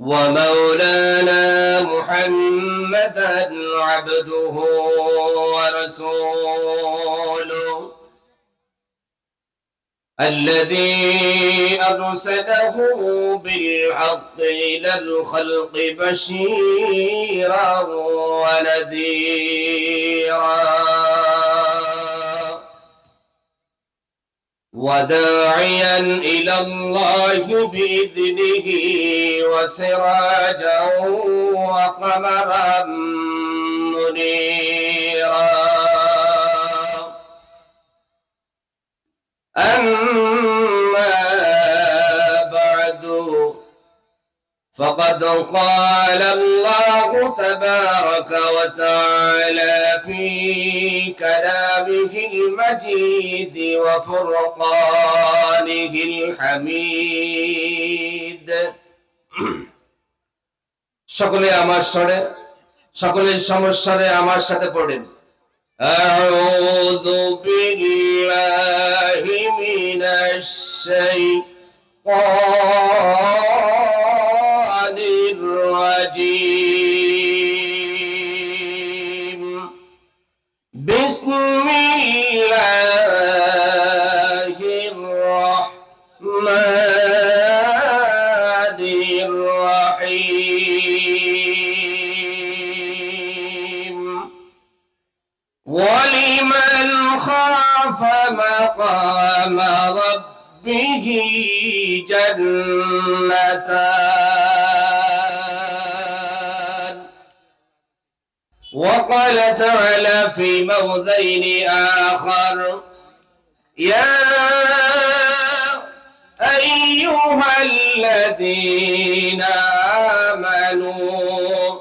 ومولانا محمدا عبده ورسوله الذي أرسله بالحق إلى الخلق بشيرا ونذيرا وداعيا إلى الله بإذنه وسراجا وقمرا منيرا. أما بعد فقد قال الله تبارك وتعالى في كلامه المجيد وفرقانه الحميد. সকলে আমার স্বরে সকলের সমস্যারে আমার সাথে পড়েন أعوذ بالله من الشيطان ولمن خاف مقام ربه جنتان. وقال تعالى في موضين آخر يا أيها الذين آمنوا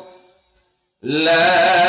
لا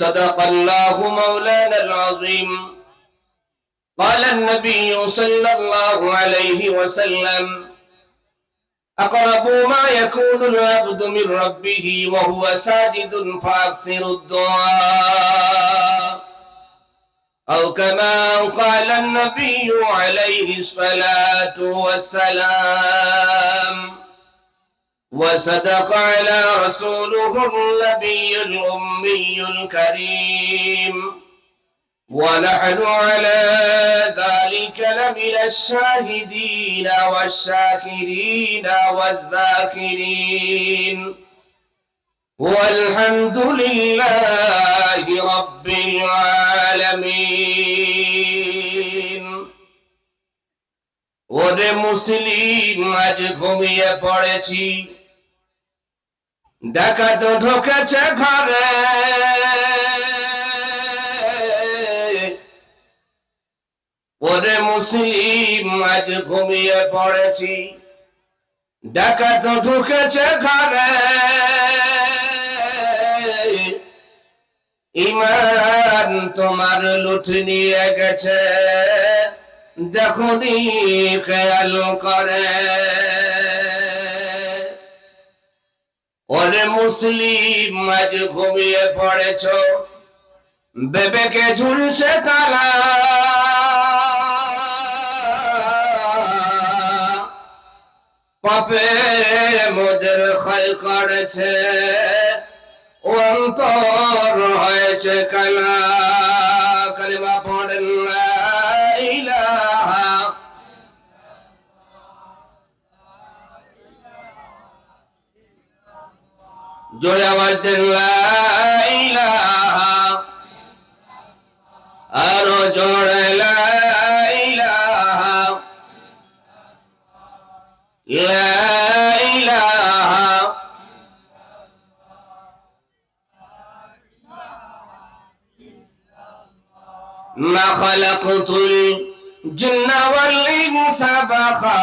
صدق الله مولانا العظيم. قال النبي صلى الله عليه وسلم أقرب ما يكون العبد من ربه وهو ساجد فأكثر الدعاء. أو كما قال النبي عليه الصلاة والسلام وصدق على رسوله النبي الأمي الكريم ونحن على ذلك لمن الشاهدين والشاكرين والذاكرين والحمد لله رب العالمين ওরে মুসলিম আজ ঘুমিয়ে পড়েছি ডাকাত ঢোকেছে ঘরে। ওরে মুসলিম, আজ ঘুমিয়ে পড়েছি। ডাকাত ঢুকেছে ঘরে। ইমান তোমার লুট নিয়ে গেছে। দেখুনি খেয়াল করে। ওরে মুসলিম, আজ ঘুমিয়ে পড়েছ। বেবেকে ঝুলছে তালা। পাপে মোদের ক্ষয় করেছে। অন্তর হয়েছে কালা। কালিমা জোরে আওয়াজ দেন লা ইলাহা আরো জোরে লা ইলাহা লা ইলাহা ما خلقت الجن والإنس بخا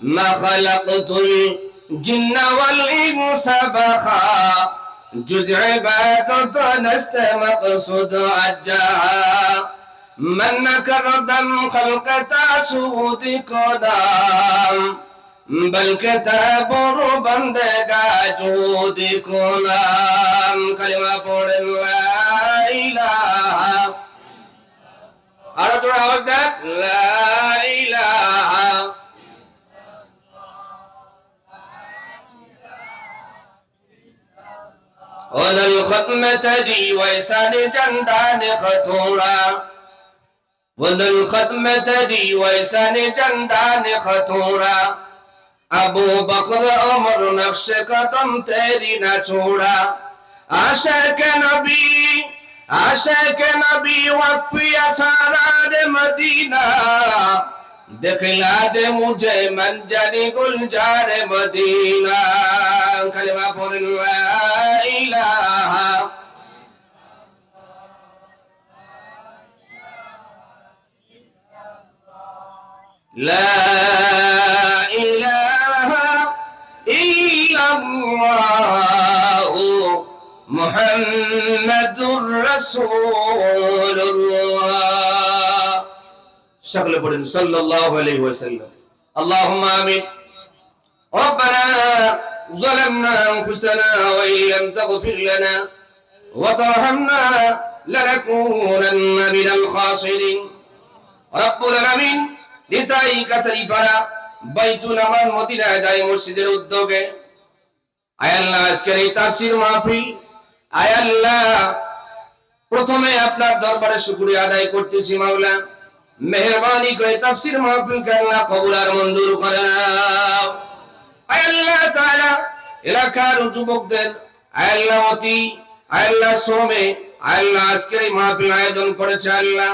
ما خلقت الجن الجن والإنس بخا جزع عبادة نست مقصود عجاها من نكر دم خلق تاسود كلام بل كتاب ربند جود كلام كلمة قول لا إله أردت أن أقول لا ولو ختم تدي ويسان جندان خطورا ولو ختم تدي ويسان جندان خطورا ابو بكر عمر نقش قدم تیری نہ چھوڑا عاشق نبی عاشق نبی وقفی اسارار مدینہ دکھلا دے مجھے منجری گلجار مدینہ کلمہ پڑھ اللہ لا إله إلا الله محمد رسول الله. شغل بدن صلى الله عليه وسلم. اللهم آمين. ربنا ظلمنا أنفسنا وإن لم تغفر لنا وترحمنا لنكونن من الخاسرين. رب العالمين. নিতাই কাছারি পাড়া, বাইতুল আমার মদিনা যায় মসজিদের উদ্যোগে। আয়াল্লাহ, আজকের এই তাফসির মাহফিল, আয়াল্লাহ, প্রথমে আপনার দরবারে শুকরিয়া আদায় করতেছি মাওলা। মেহরবানি করে তাফসির মাহফিল কে আল্লাহ কবুল আর মঞ্জুর করে নাও। আয়াল্লাহ তাআলা, এলাকার যুবকদের, আয়াল্লাহ অতি, আয়াল্লাহ শ্রমে আয়াল্লাহ আজকের এই মাহফিল আয়োজন করেছে আল্লাহ।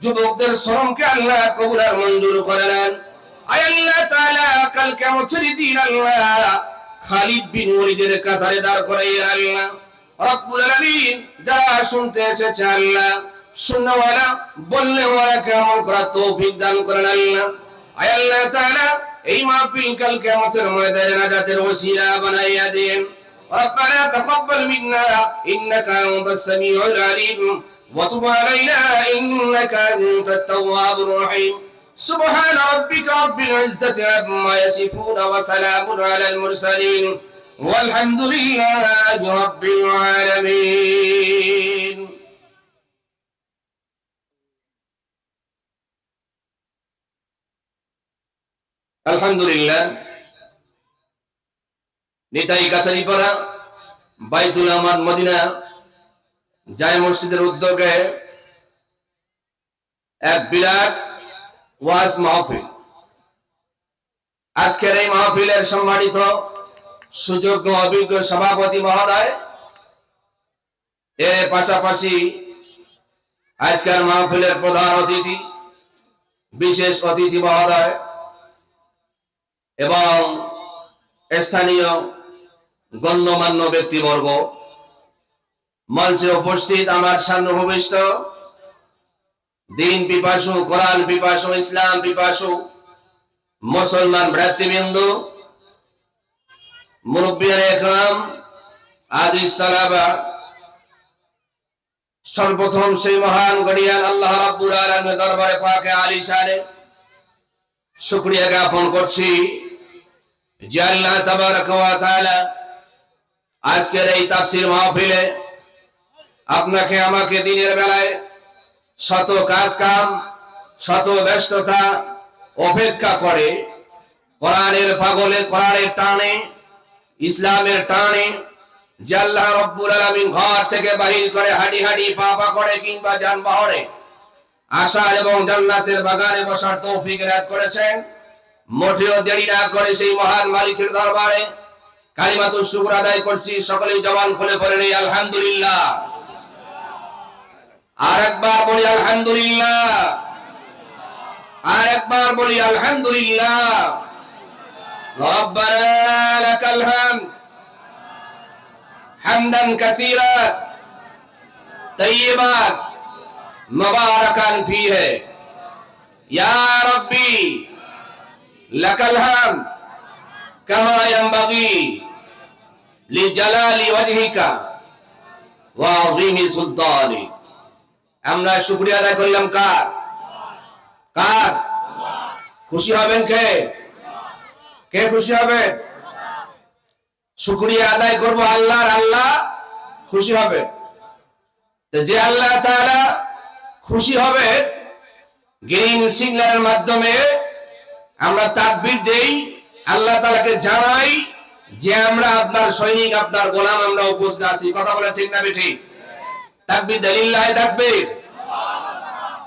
যুবকদের শ্রমকে আল্লাহ কবুল আর মঞ্জুর করে নেন আয় আল্লাহ তাআলা কাল কিয়ামতের দিন আল্লাহ খালিদ বিন ওয়ালিদের কাতারে দাঁড় করাইয়ের আল্লাহ রব্বুল আলামিন যারা শুনতে এসেছে আল্লাহ শুননেওয়ালা বললে ওয়ালাকে আমল করার তৌফিক দান করেন আল্লাহ আয় আল্লাহ তাআলা এই মাহফিল কাল কিয়ামতের ময়দানে নাজাতের ওসিলা বানাইয়া দেন ربنا تقبل منا إنك أنت السميع العليم وتب علينا إنك أنت التواب الرحيم سبحان ربك رب العزة عما يصفون وسلام على المرسلين والحمد لله رب العالمين الحمد لله নিতাই কাছারিপাড়া বাইতুল আমার মদিনা জায় মসজিদের উদ্যোগে এক বিরাট ওয়াজ মাহফিল। আজকের এই মাহফিলের সম্মানিত সুযোগ্য অভিজ্ঞ সভাপতি মহোদয়, এর পাশাপাশি আজকের মাহফিলের প্রধান অতিথি, বিশেষ অতিথি মহোদয় এবং স্থানীয় গণ্যমান্য ব্যক্তিবর্গ মঞ্চে উপস্থিত আমার সামনে ভূমিষ্ঠ। দিন পিপাসু, কোরআন পিপাসু, ইসলাম পিপাসু, মুসলমান ভ্রাতৃবৃন্দ, মুরব্বিয়ান একরাম তালাবা, সর্বপ্রথম সেই মহান গড়িয়ান আল্লাহ রাব্বুল আলামিনের দরবারে পাকে আলী সারে শুকরিয়া জ্ঞাপন করছি যে আল্লাহ আজকের এই তাফসির মাহফিলে আপনাকে আমাকে দিনের বেলায় শত কাজ কাম শত ব্যস্ততা অপেক্ষা করে কোরআনের পাগলে, কোরআনের টানে, ইসলামের টানে, যে আল্লাহ রব্বুল আলামিন ঘর থেকে বাহির করে হাঁটি হাঁটি, পা পা করে কিংবা যানবাহনে আশা এবং জান্নাতের বাগানে বসার তৌফিক রাত করেছেন। মোটেও দেরি না করে সেই মহান মালিকের দরবারে কালিমাতুর শুকর আদায় করছি। সকলেই জবান খুলে নেই আলহামদুলিল্লাহ। আর একবার বলি আলহামদুলিল্লাহ আর একবার বলি আলহামদুলিল্লাহ ربنا لك الحمد حمدا كثيرا طيبا مباركا فيه يا ربي لك الحمد كما ينبغي لجلال وجهك وعظيم سلطانك আমরা শুক্রিয়া আদায় করলাম কার? কার? খুশি হবেন কে? কে খুশি হবে? শুক্রিয়া আদায় করব আল্লাহর আল্লাহ খুশি হবে। যে আল্লাহ তাআলা খুশি হবে, গ্রিন সিগন্যালের মাধ্যমে আমরা তাকবীর দেই, আল্লাহ তাআলাকে জানাই যে আমরা আপনার সৈনিক, আপনার গোলাম, আমরা উপস্থিত আছি। কথা বলে ঠিক না ঠিক তাকবীর দলিল্লাহ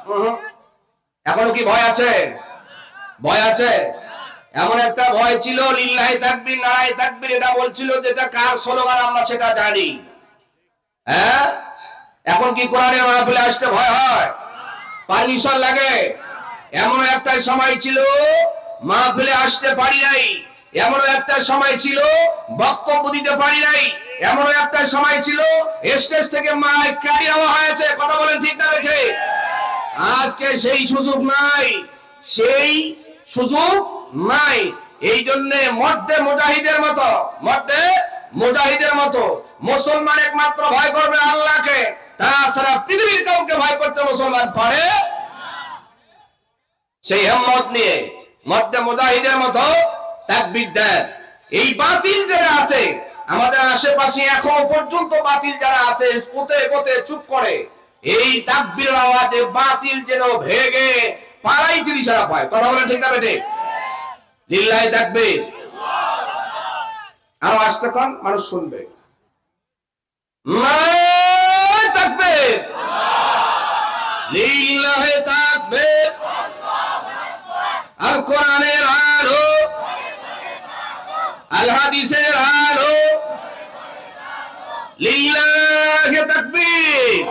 উহু। এখনও কি ভয় আছে? ভয় আছে? এমন একটা ভয় ছিল লিল্লাহি তাকবীর নারায়ে তাকবীর এটা বলছিল যেটা কার স্লোগান আমরা সেটা জানি। হ্যাঁ? এখন কি কোরআনের মাহফিলে আসতে ভয় হয়? পারমিশন লাগে। এমন একটা সময় ছিল, মাহফিলে আসতে পারি নাই। এমন একটা সময় ছিল, বক্তব্য দিতে পারি নাই। এমন একটা সময় ছিল স্টেজ থেকে মাইক কারি হয়েছে, কথা বলেন ঠিক না বেঠে? আজকে সেই সুযোগ নাই, সেই সুযোগ নাই। এই জন্য মধ্যে মুজাহিদের মতো মধ্যে মুজাহিদের মতো মুসলমান একমাত্র ভয় করবে আল্লাহকে, তাছাড়া পৃথিবীর কাউকে ভয় করতে মুসলমান পারে সেই হেম্মত নিয়ে মধ্যে মুজাহিদের মতো তাকবীর দেন। এই বাতিল যারা আছে আমাদের আশেপাশে এখনও পর্যন্ত বাতিল যারা আছে, কোতে কোতে চুপ করে। এই তাকবীরের আওয়াজে বাতিল যেন ভেগে পাড়াই তিরিশারা পায়। কথা বলে ঠিক না বেটে লিল্লাহি তাকবীর। আরও আসতে কন মানুষ শুনবে। তাকবীর। লিল্লাহি তাকবীর। আল কোরআনের আলো। আল হাদিসের আলো লিল্লাহি তাকবীর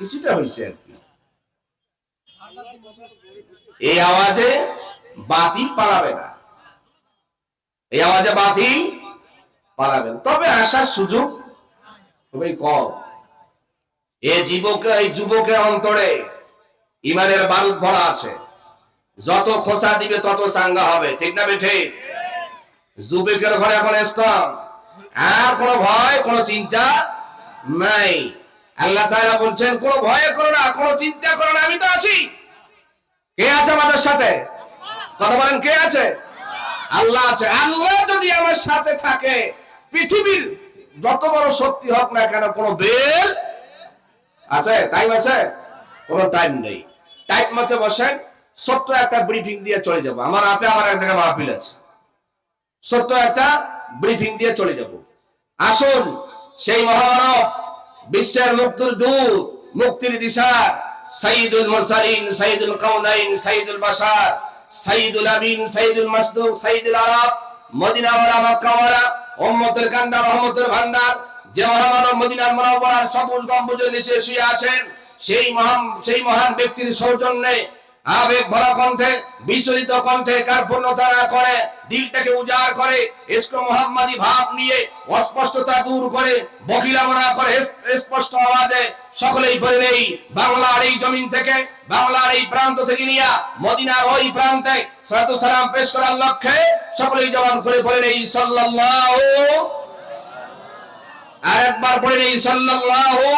কিছুটা হয়েছে আর কি। এই আওয়াজে বাতিল পালাবে না। এই আওয়াজে বাতিল পালাবে। তবে আসার সুযোগ খুবই কম। এ যুবকে, এই যুবকের অন্তরে ইমানের বারুদ ভরা আছে। যত খোসা দিবে, তত চাঙ্গা হবে। ঠিক না বেঠে? যুবকের ঘরে এখন স্ট্রং আর কোনো ভয়, কোনো চিন্তা নাই। আল্লাহ তাআলা বলছেন, কোনো ভয় করো না, কোনো চিন্তা করো না, আমি তো আছি। কে আছে আমাদের সাথে? কথা বলেন, কে আছে? আল্লাহ আছে। আল্লাহ যদি আমার সাথে থাকে, পৃথিবীর যত বড় শক্তি হোক না কেন, কোনো বেল আছে? টাইম আছে? কোনো টাইম নেই। টাইম মতে বসেন, ছোট্ট একটা ব্রিফিং দিয়ে চলে যাব। আমার হাতে আমার এক জায়গায় মাহফিল আছে। ছোট্ট একটা ব্রিফিং দিয়ে চলে যাব। আসুন, সেই মহামানব বিশ্বের মুক্তির দূত, মুক্তির দিশা, সাইদুল মুরসালিন, সাইদুল কাউনাইন সাইদুল বাশার, সাইদুল আমিন, সাইদুল মাসদুক, সাইদুল আরব, মদিনাওয়ালা, মক্কাওয়ালা উম্মতের কান্দা রহমতের ভান্ডার, যে মহামানব মদিনার মনোবরার সবুজ গম্বুজের নিচে শুয়ে আছেন, সেই মহান সেই মহান ব্যক্তির সৌজন্যে আবেগ ভরা কণ্ঠে, বিচলিত কণ্ঠে কার্পণ্যতা না করে, দিলটাকে উজাড় করে ইস্ক মোহাম্মদী ভাব নিয়ে অস্পষ্টতা দূর করে, বকিলামনা করে স্পষ্ট আওয়াজে সকলেই বলে নেই, বাংলার এই জমিন থেকে, বাংলার এই প্রান্ত থেকে নিয়ে মদিনার ওই প্রান্তে সালাতু সালাম পেশ করার লক্ষ্যে সকলেই জবান করে বলে নেই, সাল্লাল্লাহু আর একবার বলে নেই, সাল্লাল্লাহু।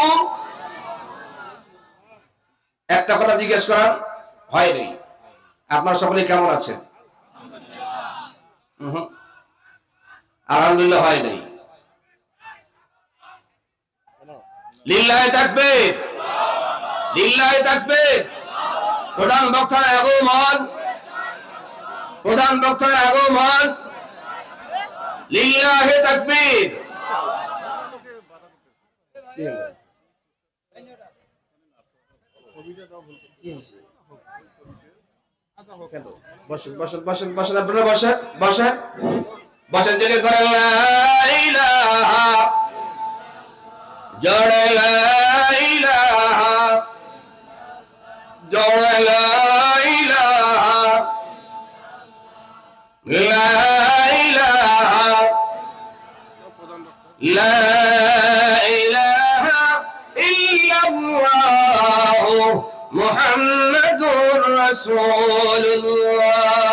একটা কথা জিজ্ঞেস করা হয় নাই আপনার সকলেই কেমন আছেন? আলহামদুলিল্লাহ হয় নাই লিল্লাহে থাকবে লিল্লাহে থাকবে প্রধান বক্তার আগমন। প্রধান বক্তার আগমন। লিল্লাহে থাকবে কি হয়েছে? বসেন বসেন বসেন বসেন আপনারা বসেন বসেন। বসেন জেগে করেন জড়ে Resulullah.